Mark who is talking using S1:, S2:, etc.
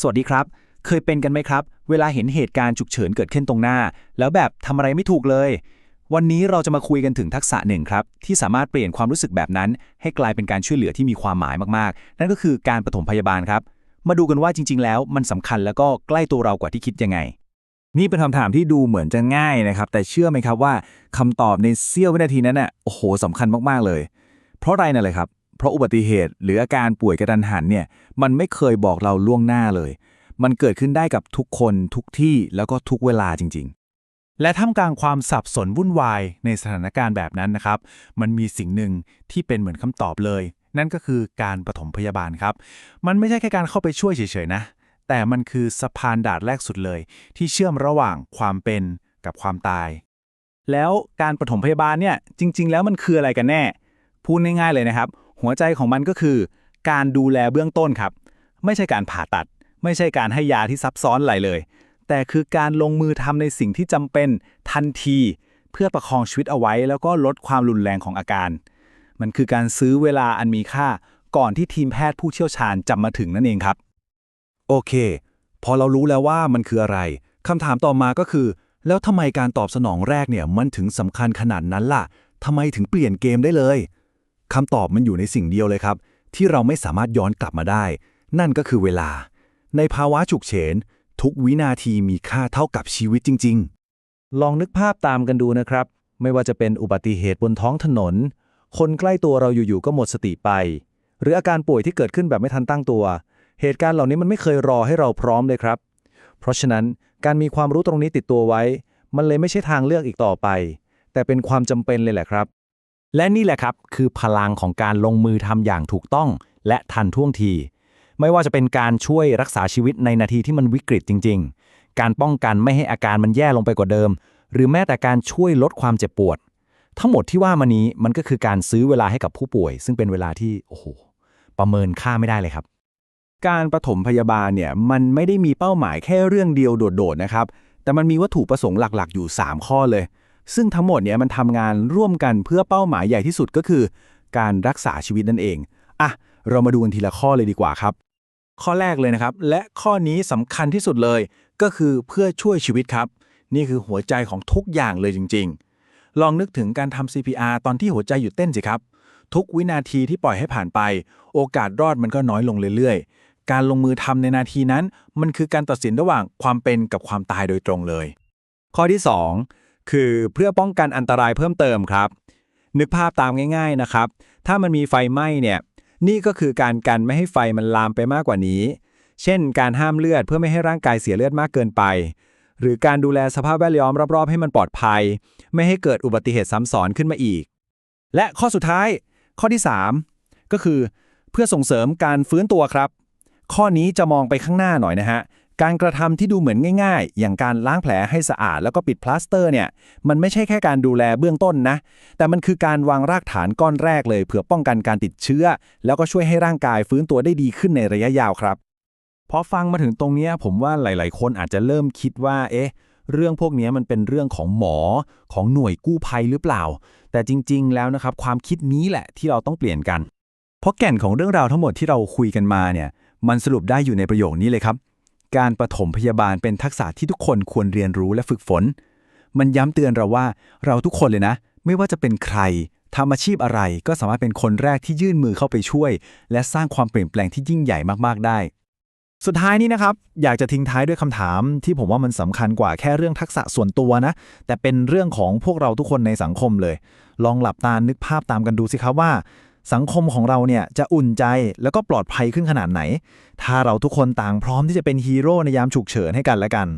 S1: สวัสดีครับ เคยเป็นกันไหมครับ เวลาเห็นเหตุการณ์ฉุกเฉินเกิดขึ้นตรงหน้า แล้วแบบทำอะไรไม่ถูกเลย วันนี้เราจะมาคุยกันถึงทักษะหนึ่งครับ ที่สามารถเปลี่ยนความรู้สึกแบบนั้น ให้กลายเป็นการช่วยเหลือที่มีความหมายมากๆ นั่นก็คือการปฐมพยาบาลครับ มาดูกันว่าจริง ๆ แล้วมันสำคัญแล้วก็ใกล้ตัวเรากว่าที่คิดยังไง
S2: นี่เป็นคำถามที่ดูเหมือนจะง่ายนะครับ แต่เชื่อไหมครับว่าคำตอบในเสี้ยววินาทีนั้นน่ะโอ้โหสำคัญมากๆเลย เพราะอะไรนั่นเลยครับ เพราะอุบัติเหตุ หรืออาการป่วยกระทันหันเนี่ยมันไม่เคยบอกเราล่วงหน้าเลย มันเกิดขึ้นได้กับทุกคนทุกที่แล้วก็ทุกเวลาจริง ๆ
S3: และท่ามกลางความสับสนวุ่นวายในสถานการณ์แบบนั้นนะครับ มันมีสิ่งหนึ่งที่เป็นเหมือนคำตอบเลย นั่นก็คือการปฐมพยาบาลครับ มันไม่ใช่แค่การเข้าไปช่วยเฉยๆนะ แต่มันคือสะพานดาดแรกสุดเลย ที่เชื่อมระหว่างความเป็นกับความตาย
S1: แล้วการปฐมพยาบาลเนี่ยจริง ๆ แล้วมันคืออะไรกันแน่ พูดง่ายๆเลยนะครับ หัวใจของมันก็คือ การดูแลเบื้องต้นครับ ไม่ใช่การผ่าตัด ไม่ใช่การให้ยาที่ซับซ้อนอะไรเลย แต่คือการลงมือทำในสิ่งที่จำเป็นทันที เพื่อประคองชีวิตเอาไว้ แล้วก็ลดความรุนแรงของอาการ มันคือการซื้อเวลาอันมีค่าก่อนที่ทีมแพทย์ผู้เชี่ยวชาญจะมาถึงนั่นเองครับ
S2: โอเค พอเรารู้แล้วว่ามันคืออะไรคำถามต่อมาก็คือ แล้วทำไมการตอบสนองแรกเนี่ยมันถึงสำคัญขนาดนั้นล่ะทำไมถึงเปลี่ยนเกมได้เลย คำตอบมันอยู่ในสิ่งเดียวเลยครับ ที่เราไม่สามารถย้อนกลับมาได้ นั่นก็คือเวลา ในภาวะฉุกเฉินทุกวินาทีมีค่าเท่ากับชีวิตจริง ๆ
S4: ลองนึกภาพตามกันดูนะครับ ไม่ว่าจะเป็นอุบัติเหตุบนท้องถนน คนใกล้ตัวเราอยู่ๆก็หมดสติไป หรืออาการป่วยที่เกิดขึ้นแบบไม่ทันตั้งตัว เหตุการณ์เหล่านี้มันไม่เคยรอให้เราพร้อมเลยครับ เพราะฉะนั้นการมีความรู้ตรงนี้ติดตัวไว้ มันเลยไม่ใช่ทางเลือกอีกต่อไป แต่เป็นความจำเป็นเลยแหละครับ
S5: และนี่แหละครับคือพลังของการลงมือทำอย่างถูกต้อง และทันท่วงที ไม่ว่าจะเป็นการช่วยรักษาชีวิตในนาทีที่มันวิกฤตจริง ๆ การป้องกันไม่ให้อาการมันแย่ลงไปกว่าเดิม หรือแม้แต่การช่วยลดความเจ็บปวด ทั้งหมดที่ว่ามานี้มันก็คือการซื้อเวลาให้กับผู้ป่วย ซึ่งเป็นเวลาที่โอ้โหประเมินค่าไม่ได้เลยครับ
S2: การปฐมพยาบาลเนี่ยมันไม่ได้มีเป้าหมายแค่เรื่องเดียวโดดๆนะครับแต่มันมีวัตถุประสงค์หลักๆ อยู่ 3 ข้อเลย ซึ่งทั้งหมดเนี่ยมันทำงานร่วมกันเพื่อเป้าหมายใหญ่ที่สุดก็คือ การรักษาชีวิตนั่นเองอะเรามาดูกันทีละข้อเลยดีกว่าครับ
S3: ข้อแรกเลยนะครับ และข้อนี้สำคัญที่สุดเลย ก็คือเพื่อช่วยชีวิตครับ นี่คือหัวใจของทุกอย่างเลยจริง ๆ ลองนึกถึงการทำ CPR ตอนที่หัวใจหยุดเต้นสิครับ ทุกวินาทีที่ปล่อยให้ผ่านไป โอกาสรอดมันก็น้อยลงเรื่อยๆ การลงมือทำในนาทีนั้น มันคือการตัดสินระหว่างความเป็นกับความตายโดยตรงเลย
S4: ข้อที่ 2 คือเพื่อป้องกันอันตรายเพิ่มเติมครับ นึกภาพตามง่าย ๆนะครับ ถ้ามันมีไฟไหม้เนี่ย นี่ก็คือการกันไม่ให้ไฟมันลามไปมากกว่านี้ เช่น การห้ามเลือดเพื่อไม่ให้ร่างกายเสียเลือดมากเกินไป หรือการดูแลสภาพแวดล้อมรอบๆ ให้มันปลอดภัย ไม่ให้เกิดอุบัติเหตุซ้ำซ้อนขึ้นมาอีก และข้อสุดท้าย ข้อที่ 3 ก็คือ เพื่อส่งเสริมการฟื้นตัวครับ ข้อนี้จะมองไปข้างหน้าหน่อยนะฮะ การกระทำที่ดูเหมือนง่าย ๆ อย่างการล้างแผลให้สะอาดแล้วก็ปิดพลาสเตอร์เนี่ย มันไม่ใช่แค่การดูแลเบื้องต้นนะ แต่มันคือการวางรากฐานก้อนแรกเลย เพื่อป้องกันการติดเชื้อ แล้วก็ช่วยให้ร่างกายฟื้นตัวได้ดีขึ้นในระยะยาวครับ
S3: พอฟังมาถึงตรงนี้ผมว่าหลาย ๆ คนอาจจะเริ่มคิดว่า เอ๊ะ เรื่องพวกนี้มันเป็นเรื่องของหมอของหน่วยกู้ภัยหรือเปล่า แต่จริง ๆ แล้วนะครับความคิดนี้แหละที่เราต้องเปลี่ยนกัน
S2: เพราะแก่นของเรื่องราวทั้งหมดที่เราคุยกันมาเนี่ย มันสรุปได้อยู่ในประโยคนี้เลยครับ การปฐมพยาบาลเป็นทักษะที่ทุกคนควรเรียนรู้และฝึกฝน มันย้ำเตือนเราว่าเราทุกคนเลยนะ ไม่ว่าจะเป็นใครทำอาชีพอะไรก็สามารถเป็นคนแรกที่ยื่นมือเข้าไปช่วย และสร้างความเปลี่ยนแปลงที่ยิ่งใหญ่มากๆได้
S4: สุดท้ายนี้นะครับ อยากจะทิ้งท้ายด้วยคำถามที่ผมว่ามันสำคัญกว่าแค่เรื่องทักษะส่วนตัวนะ แต่เป็นเรื่องของพวกเราทุกคนในสังคมเลย ลองหลับตานึกภาพตามกันดูสิครับว่า สังคมของเราเนี่ยจะอุ่นใจแล้วก็ปลอดภัยขึ้นขนาดไหน ถ้าเราทุกคนต่างพร้อมที่จะเป็นฮีโร่ในยามฉุกเฉินให้กันและกัน